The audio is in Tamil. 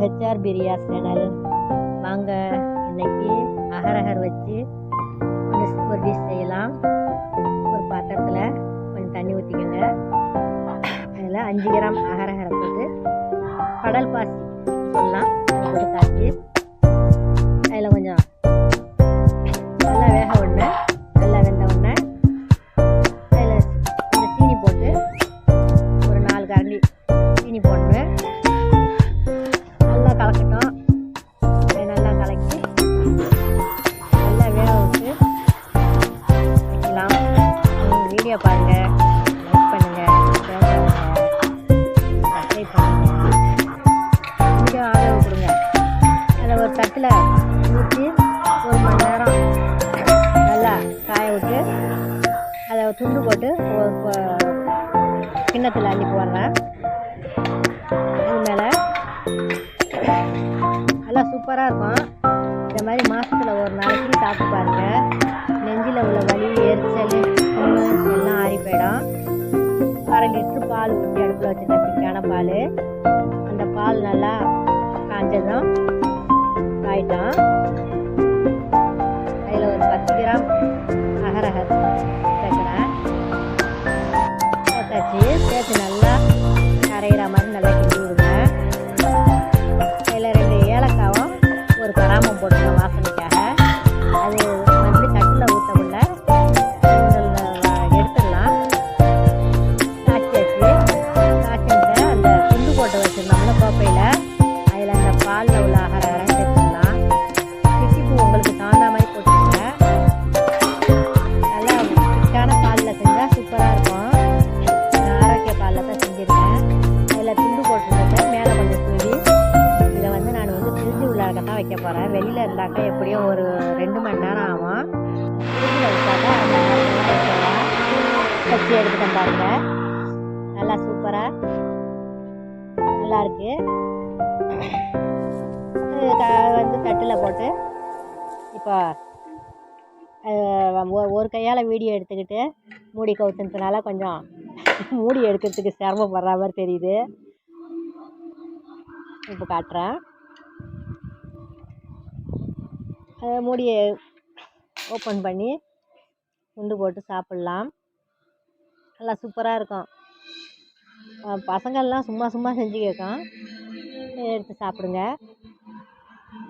ஹெச்ஆர் பிரியா சேனல் வாங்க இன்னைக்கு அகரகர் வச்சு ஒரு ஒரு டிஷ் செய்யலாம். ஒரு பாத்திரத்தில் கொஞ்சம் தண்ணி ஊற்றிக்கோங்க அதில் அஞ்சு கிராம் அகரகரை போட்டு கடல் பாசி அதில் ஊற்றி ஒரு மணி நேரம் நல்லா காய விட்டு அதை துண்டு போட்டு ஒரு கிண்ணத்தில் அள்ளி போடுறேன். அது மேலே நல்லா சூப்பராக இருக்கும். இந்த மாதிரி மாதத்தில் ஒரு நாளைக்கு சாப்பிட்டு பாருங்கள் நெஞ்சில் உள்ள வலி எரிச்சல் எல்லாம் ஆறி போயிடும். அரை லிட்ரு பால் ஊற்றி அடுப்பில் வச்சுருந்த பால். அந்த பால் நல்லா காஞ்சதும் காயிட்டோம் அதில் ஒரு பத்து கிராம் அகரகர் சேர்க்குறேன். சேர்த்தாச்சு சேர்த்து நல்லா கரையிற மாதிரி நல்லா கிண்டி விடுவேன் அதில் ரெண்டு ஏலக்காவும் ஒரு கராமம் போட்டுங்க வாசனை தான் வைக்க போகிறேன் வெளியில் இருந்தாக்கா எப்படியும் ஒரு ரெண்டு மணி நேரம் ஆகும். ஃப்ரிட்ஜில் வச்சாக்கா அந்த எடுத்துட்டேன் பாருங்க நல்லா சூப்பராக நல்லா இருக்கு. வந்து தட்டில் போட்டு இப்போ ஒரு கையால் வீடியோ எடுத்துக்கிட்டு மூடி கவுத்துனதுனால கொஞ்சம் மூடி எடுக்கிறதுக்கு சிரமப்படுற மாதிரி தெரியுது. இப்போ காட்டுறேன் அதை மூடியை ஓப்பன் பண்ணி உண்டு போட்டு சாப்பிட்லாம். நல்லா சூப்பராக இருக்கும். பசங்கள்லாம் சும்மா சும்மா செஞ்சு கேட்கும். எடுத்து சாப்பிடுங்க.